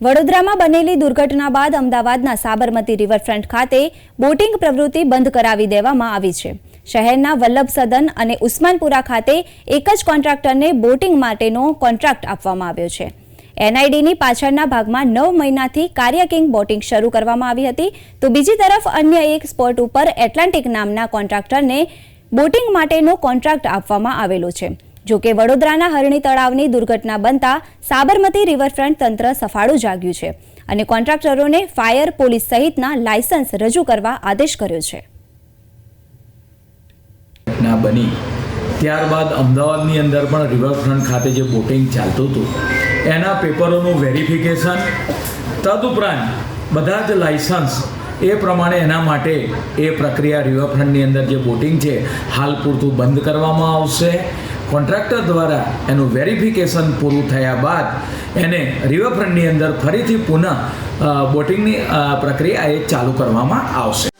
વડોદરામાં બનેલી દુર્ઘટના બાદ અમદાવાદના સાબરમતી રિવરફ્રન્ટ ખાતે બોટિંગ પ્રવૃત્તિ બંધ કરાવી દેવામાં આવી છે. શહેરના વલ્લભ સદન અને ઉસ્માનપુરા ખાતે એક જ કોન્ટ્રાક્ટરને બોટિંગ માટેનો કોન્ટ્રાક્ટ આપવામાં આવ્યો છે. એનઆઈડીની પાછળના ભાગમાં નવ મહિનાથી કાર્યકિંગ બોટિંગ શરૂ કરવામાં આવી હતી. તો બીજી તરફ અન્ય એક સ્પોટ ઉપર એટલાન્ટિક નામના કોન્ટ્રાક્ટરને બોટિંગ માટેનો કોન્ટ્રાક્ટ આપવામાં આવેલો છે. જો કે વડોદરાના હરણી તળાવની દુર્ઘટના બનતા સાબરમતી રિવરફ્રન્ટ તંત્ર સફાળું જાગ્યું છે અને કોન્ટ્રાક્ટરોને ફાયર પોલીસ સહિતના લાયસન્સ રજૂ કરવા આદેશ કર્યો છે. બની. ત્યારબાદ અમદાવાદની અંદર પણ રિવરફ્રન્ટ ખાતે જે બોટિંગ ચાલતું હતું, એના પેપરોનું વેરિફિકેશન, તદુપરાંત બધા જ લાયસન્સ એ પ્રમાણે એના માટે એ પ્રક્રિયા રિવરફ્રન્ટની અંદર જે બોટિંગ છે, હાલ પૂરતું બંધ કરવામાં આવશે. કોન્ટ્રાક્ટર દ્વારા એનું વેરિફિકેશન પૂરું થયા બાદ એને રિવરફ્રન્ટની અંદર ફરીથી પુનઃ બોટિંગની પ્રક્રિયા એ ચાલુ કરવામાં આવશે.